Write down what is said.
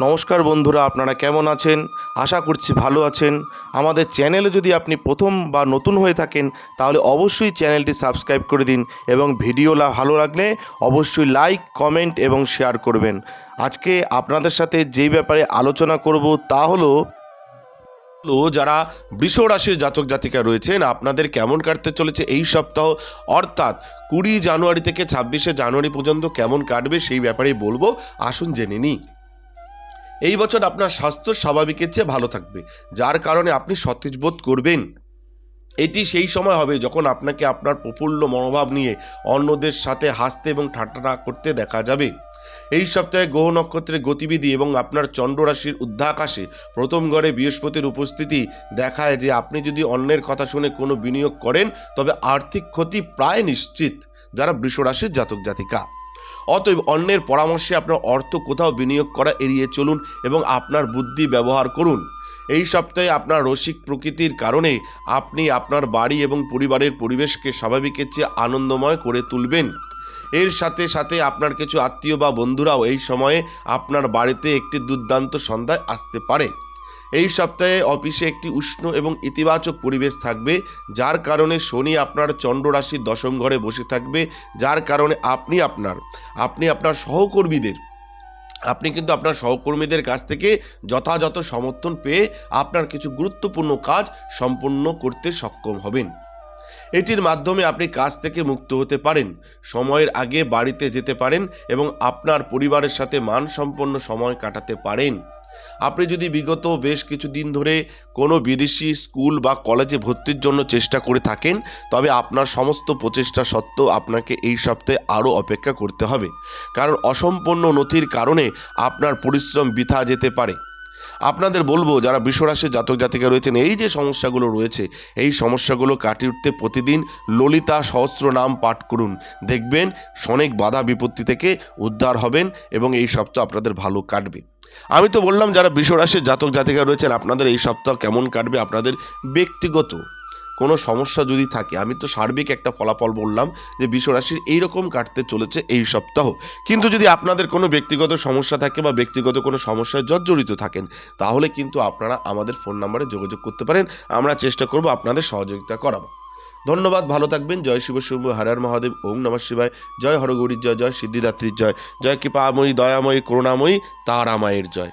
নমস্কার বন্ধুরা, আপনারা কেমন আছেন? আশা করছি ভালো আছেন। আমাদের চ্যানেলে যদি আপনি প্রথম বা নতুন হয়ে থাকেন, তাহলে অবশ্যই চ্যানেলটি সাবস্ক্রাইব করে দিন এবং ভিডিওলা ভালো লাগলে অবশ্যই লাইক, কমেন্ট এবং শেয়ার করবেন। আজকে আপনাদের সাথে যেই ব্যাপারে আলোচনা করব তা হলো হলো, যারা বৃষ রাশির জাতক জাতিকা রয়েছেন, আপনাদের কেমন কাটতে চলেছে এই সপ্তাহ? অর্থাৎ কুড়ি জানুয়ারি থেকে ছাব্বিশে জানুয়ারি পর্যন্ত কেমন কাটবে সেই ব্যাপারেই বলব। আসুন জেনে নিই। এই বছর আপনার স্বাস্থ্য স্বাভাবিকের চেয়ে ভালো থাকবে, যার কারণে আপনি সতেজ বোধ করবেন। এটি সেই সময় হবে যখন আপনাকে আপনার প্রফুল্ল মনোভাব নিয়ে অন্যদের সাথে হাসতে এবং ঠাট্টা করতে দেখা যাবে। এই সপ্তাহে গ্রহ নক্ষত্রের গতিবিধি এবং আপনার চন্দ্র রাশির উদ্ধাকাশে প্রথম ঘরে বৃহস্পতির উপস্থিতি দেখায় যে আপনি যদি অন্যের কথা শুনে কোনো বিনিয়োগ করেন, তবে আর্থিক ক্ষতি প্রায় নিশ্চিত, যারা বৃষরাশির জাতক জাতিকা। অতএব অন্যের পরামর্শে আপনার অর্থ কোথাও বিনিয়োগ করা এড়িয়ে চলুন এবং আপনার বুদ্ধি ব্যবহার করুন। এই সপ্তাহে আপনার রসিক প্রকৃতির কারণে আপনি আপনার বাড়ি এবং পরিবারের পরিবেশকে স্বাভাবিকের চেয়ে আনন্দময় করে তুলবেন। এর সাথে সাথে আপনার কিছু আত্মীয় বা বন্ধুরাও এই সময়ে আপনার বাড়িতে একটি দুর্দান্ত সন্ধ্যায় আসতে পারে। এই সপ্তাহে অফিসে একটি উষ্ণ এবং ইতিবাচক পরিবেশ থাকবে, যার কারণে শনি আপনার চন্দ্র রাশির দশম ঘরে বসে থাকবে, যার কারণে আপনি আপনার আপনি আপনার সহকর্মীদের, আপনি কিন্তু আপনার সহকর্মীদের কাছ থেকে যথাযথ সমর্থন পেয়ে আপনার কিছু গুরুত্বপূর্ণ কাজ সম্পন্ন করতে সক্ষম হবেন। এটির মাধ্যমে আপনি কাজ থেকে মুক্ত হতে পারেন, সময়ের আগে বাড়িতে যেতে পারেন এবং আপনার পরিবারের সাথে মানসম্পন্ন সময় কাটাতে পারেন। আপনি যদি বিগত বেশ কিছুদিন ধরে কোনো বিদেশি স্কুল বা কলেজে ভর্তির জন্য চেষ্টা করে থাকেন, তবে আপনার সমস্ত প্রচেষ্টা সত্ত্বেও আপনাকে এই সপ্তাহে আরও অপেক্ষা করতে হবে। কারণ অসম্পূর্ণ নথির কারণে আপনার পরিশ্রম বৃথা যেতে পারে। আপনাদের বলব, যারা বিশ্বরাশের জাতক জাতিকা রয়েছেন, এই যে সমস্যাগুলো রয়েছে, এই সমস্যাগুলো কাটিয়ে উঠতে প্রতিদিন ললিতা সহস্র নাম পাঠ করুন। দেখবেন অনেক বাধা বিপত্তি থেকে উদ্ধার হবেন এবং এই সপ্তাহ আপনাদের ভালো কাটবে। আমি তো বললাম, যারা বিশ্বরাশের জাতক জাতিকা রয়েছেন, আপনাদের এই সপ্তাহ কেমন কাটবে? আপনাদের ব্যক্তিগত কোনো সমস্যা যদি থাকে, আমি তো সার্বিক একটা ফলাফল বললাম যে বিশ্বরাশির এইরকম কাটতে চলেছে এই সপ্তাহ। কিন্তু যদি আপনাদের কোনো ব্যক্তিগত সমস্যা থাকে বা ব্যক্তিগত কোনো সমস্যায় জর্জরিত থাকেন, তাহলে কিন্তু আপনারা আমাদের ফোন নাম্বারে যোগাযোগ করতে পারেন। আমরা চেষ্টা করব আপনাদের সহযোগিতা করাবো ধন্যবাদ, ভালো থাকবেন। জয় শিব শুভ হরার মহাদেব, ওম নমঃ শিবায়। জয় হরগৌরীর জয় জয় সিদ্ধিদাত্রীর জয়। জয় কৃপাময়ী, দয়াময়ী, করুণাময়ী, তারামায়ের জয়।